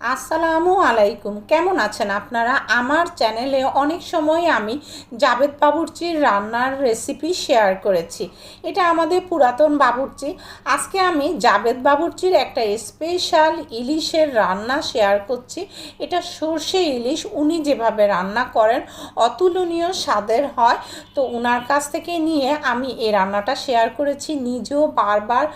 আসসালামু আলাইকুম। কেমন আছেন আপনারা? আমার চ্যানেলে অনেক সময় আমি জাবেদ বাবুর্চির রান্নার রেসিপি শেয়ার করেছি। এটা আমাদের পুরাতন বাবুর্চি। আজকে আমি জাবেদ বাবুর্চির একটা স্পেশাল ইলিশের রান্না শেয়ার করছি। এটা সর্ষে ইলিশ। উনি যেভাবে রান্না করেন, অতুলনীয় স্বাদের হয়। তো ওনার কাছ থেকে নিয়ে আমি এই রান্নাটা শেয়ার করেছি। নিজেও বারবার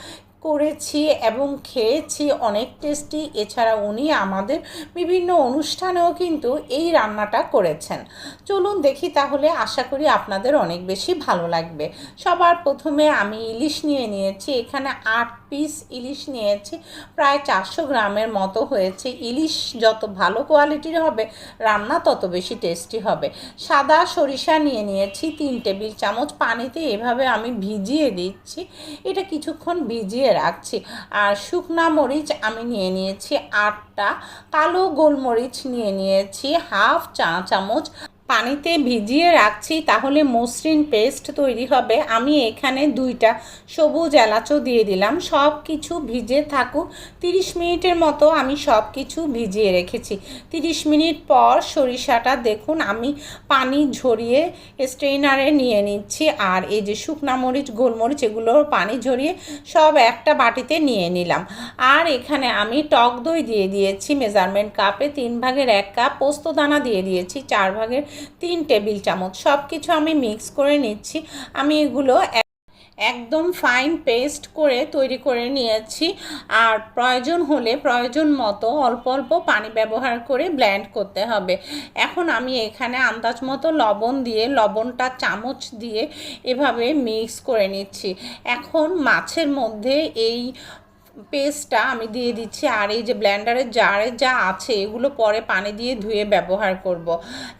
করেছি এবং খেয়েছি অনেক টেস্টি। এছাড়া উনি আমাদের বিভিন্ন অনুষ্ঠানেও কিন্তু এই রান্নাটা করেছেন। চলুন দেখি তাহলে, আশা করি আপনাদের অনেক বেশি ভালো লাগবে। সবার প্রথমে আমি ইলিশ নিয়ে নিয়েছি। এখানে আট পিস ইলিশ নিয়েছি। প্রায় চারশো গ্রামের মতো হয়েছে। ইলিশ যত ভালো কোয়ালিটির হবে, রান্না তত বেশি টেস্টি হবে। সাদা সরিষা নিয়ে নিয়েছি, তিন টেবিল চামচ। পানিতে এভাবে আমি ভিজিয়ে দিচ্ছি। এটা কিছুক্ষণ ভিজিয়ে রাখছি। আর শুকনা মরিচ আমি নিয়ে নিয়েছি আটটা। কালো গোলমরিচ নিয়ে নিয়েছি হাফ চা চামচ। পানিতে ভিজিয়ে রাখছি, তাহলে মসৃণ পেস্ট তৈরি হবে। আমি এখানে দুইটা সবুজ এলাচও দিয়ে দিলাম। সব কিছু ভিজে থাকুক। তিরিশ মিনিটের মতো আমি সব কিছু ভিজিয়ে রেখেছি। তিরিশ মিনিট পর সরিষাটা দেখুন, আমি পানি ঝরিয়ে স্ট্রেনারে নিয়ে নিচ্ছি। আর এই যে শুকনা মরিচ, গোলমরিচ, এগুলোর পানি ঝরিয়ে সব একটা বাটিতে নিয়ে নিলাম। আর এখানে আমি টক দই দিয়ে দিয়েছি। মেজারমেন্ট কাপে তিন ভাগের এক কাপ পোস্তদানা দিয়ে দিয়েছি। চার ভাগের তিন টেবিল চামচ। সব কিছু আমি মিক্স করে নিচ্ছি। আমি এগুলো একদম ফাইন পেস্ট করে তৈরি করে নিয়েছি। আর প্রয়োজন হলে, প্রয়োজন মতো অল্প অল্প পানি ব্যবহার করে ব্ল্যান্ড করতে হবে। এখন আমি এখানে আন্দাজ মতো লবণ দিয়ে, লবণটা চামচ দিয়ে এভাবে মিক্স করে নিচ্ছি। এখন মাছের মধ্যে এই পেস্টটা আমি দিয়ে দিচ্ছি আর এই যে ব্ল্যান্ডারের জারে যা আছে, এগুলো পরে পানি দিয়ে ধুয়ে ব্যবহার করব।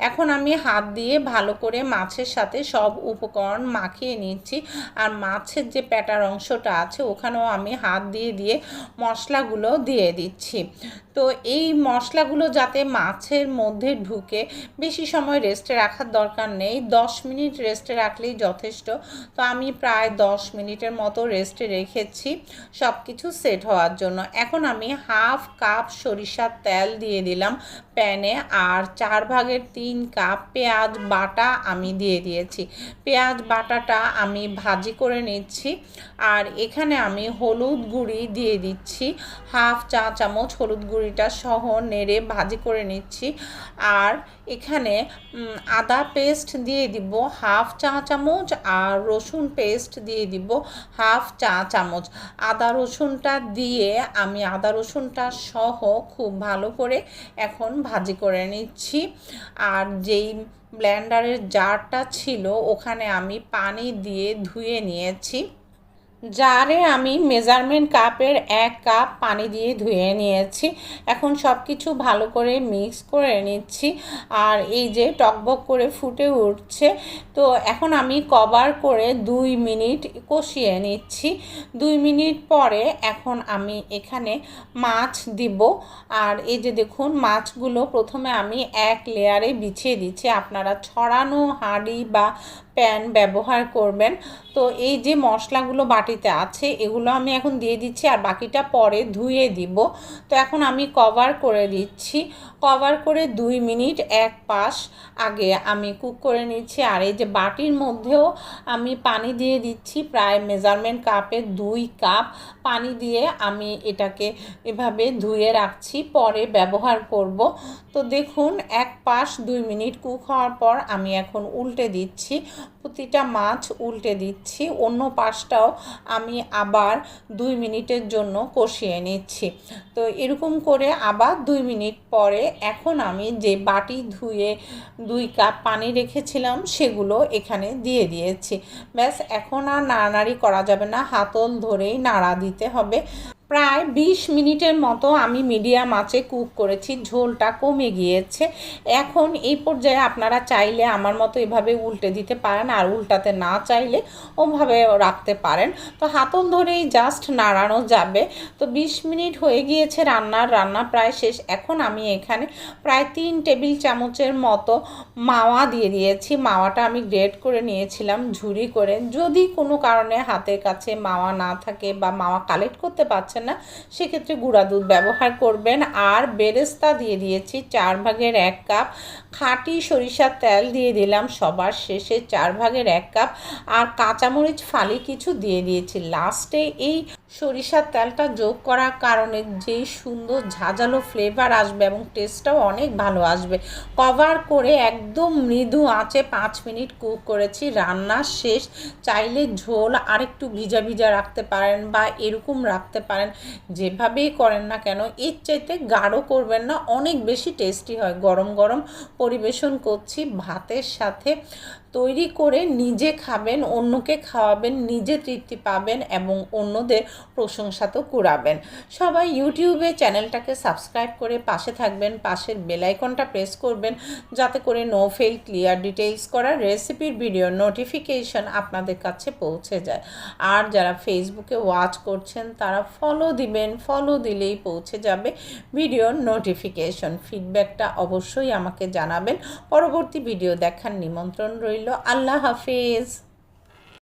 এখন আমি হাত দিয়ে ভালো করে মাছের সাথে সব উপকরণ মাখিয়ে নিচ্ছি আর মাছের যে প্যাটার অংশটা আছে, ওখানেও আমি হাত দিয়ে দিয়ে মশলাগুলো দিয়ে দিচ্ছি তো এই মশলাগুলো যাতে মাছের মধ্যে ঢুকে বেশি সময় রেস্টে রাখার দরকার নেই, দশ মিনিট রেস্টে রাখলেই যথেষ্ট তো আমি প্রায় দশ মিনিটের মতো রেস্টে রেখেছি সব কিছু সেট হওয়ার জন্য। এখন আমি হাফ কাপ সরিষার তেল দিয়ে দিলাম প্যানে আর চার ভাগের তিন কাপ পেঁয়াজ বাটা আমি দিয়ে দিয়েছি। পেঁয়াজ বাটাটা আমি ভাজি করে নিচ্ছি আর এখানে আমি হলুদ গুঁড়ি দিয়ে দিচ্ছি। হাফ চা চামচ হলুদ গুঁড়িটা সহ নেড়ে ভাজি করে নিচ্ছি আর এখানে আদা পেস্ট দিয়ে দিব হাফ চা চামচ আর রসুন পেস্ট দিয়ে দিব হাফ চা চামচ। আদা রসুনটা দিয়ে আমি আদা রসুনটা সহ খুব ভালো করে এখন ভাজি করে নিচ্ছি। আর যেই ব্ল্যান্ডারের জারটা ছিল, ওখানে আমি পানি দিয়ে ধুয়ে নিয়েছি। জারে আমি মেজারমেন্ট কাপের এক কাপ পানি দিয়ে ধুয়ে নিয়েছি। এখন সব কিছু ভালো করে মিক্স করে নিচ্ছি আর এই যে টকবক করে ফুটে উঠছে, তো এখন আমি কভার করে দুই মিনিট কষিয়ে নিচ্ছি। দুই মিনিট পরে এখন আমি এখানে মাছ দিব আর এই যে দেখুন মাছগুলো প্রথমে আমি এক লেয়ারে বিছিয়ে দিচ্ছি। আপনারা ছড়ানো হাঁড়ি বা প্যান ব্যবহার করবেন। তো এই যে মশলাগুলো বাটিতে আছে, এগুলো আমি এখন দিয়ে দিচ্ছি আর বাকিটা পরে ধুয়ে দিব। তো এখন আমি কভার করে দিচ্ছি। কভার করে দুই মিনিট এক পাশ আগে আমি কুক করে নিচ্ছি। আর এই যে বাটির মধ্যেও আমি পানি দিয়ে দিচ্ছি প্রায় মেজারমেন্ট কাপে দুই কাপ পানি দিয়ে আমি এটাকে এভাবে ধুয়ে রাখছি, পরে ব্যবহার করব। তো দেখুন, এক পাশ দুই মিনিট কুক হওয়ার পর আমি এখন উল্টে দিচ্ছি। প্রতিটা মাছ উল্টে দিচ্ছি, অন্য পাশটাও আমি আবার দুই মিনিটের জন্য কষিয়ে নিচ্ছি। তো এরকম করে আবার দুই মিনিট পরে এখন আমি যে বাটি ধুয়ে দুই কাপ পানি রেখেছিলাম, সেগুলো এখানে দিয়ে দিয়েছি। ব্যাস, এখন আর নাড়ানাড়ি করা যাবে না, হাতল ধরেই নাড়া দিতে হবে। প্রায় বিশ মিনিটের মতো আমি মিডিয়াম আঁচে কুক করেছি, ঝোলটা কমে গিয়েছে। এখন এই পর্যায়ে আপনারা চাইলে আমার মতো এভাবে উল্টে দিতে পারেন আর উল্টাতে না চাইলে ওভাবে রাখতে পারেন। তো হাতল ধরেই জাস্ট নাড়ানো যাবে। তো বিশ মিনিট হয়ে গিয়েছে রান্নার, রান্না প্রায় শেষ। এখন আমি এখানে প্রায় তিন টেবিল চামচের মতো মাওয়া দিয়ে দিয়েছি। মাওয়াটা আমি গ্রেড করে নিয়েছিলাম, ঝুরি করে। যদি কোনো কারণে হাতের কাছে মাওয়া না থাকে বা মাওয়া কালেক্ট করতে পারছে পাচ্ছেন না, সেক্ষেত্রে গুঁড়া দুধ ব্যবহার করবেন। আর বেরেস্তা দিয়ে দিয়েছি চার ভাগের এক কাপ। খাঁটি সরিষার তেল দিয়ে দিলাম সবার শেষে চার ভাগের এক কাপ। আর কাঁচামরিচ ফালি কিছু দিয়ে দিয়েছি। লাস্টে এই সরিষার তেলটা যোগ করার কারণে যে সুন্দর ঝাঁঝালো ফ্লেভার আসবে এবং টেস্টটাও অনেক ভালো আসবে। কভার করে একদম মৃদু আঁচে পাঁচ মিনিট কুক করেছি, রান্না শেষ। চাইলে ঝোল আরেকটু ভিজা ভিজা রাখতে পারেন বা এরকম রাখতে পারেন যেভাবেই করেন না কেন, এর চাইতে গাঢ় করবেন না, অনেক বেশি টেস্টি হয়। গরম গরম পরিবেশন করছি ভাতের সাথে। তৈরি করে নিজে খাবেন, অন্যকে খাওয়াবেন, নিজে তৃপ্তি পাবেন এবং অন্যদের প্রশংসা তো কুড়াবেন। সবাই ইউটিউবে চ্যানেলটাকে সাবস্ক্রাইব করে পাশে থাকবেন, পাশের বেলাইকনটা প্রেস করবেন যাতে করে নো ফেল ক্লিয়ার ডিটেলস করা রেসিপির ভিডিও নোটিফিকেশন আপনাদের কাছে পৌঁছে যায়। আর যারা ফেসবুকে ওয়াচ করছেন, তারা ফলো দিবেন ফলো দিলেই পৌঁছে যাবে ভিডিওর নোটিফিকেশন ফিডব্যাকটা অবশ্যই আমাকে জানাবেন। পরবর্তী ভিডিও দেখার নিমন্ত্রণ রইল আল্লাহ হাফেজ।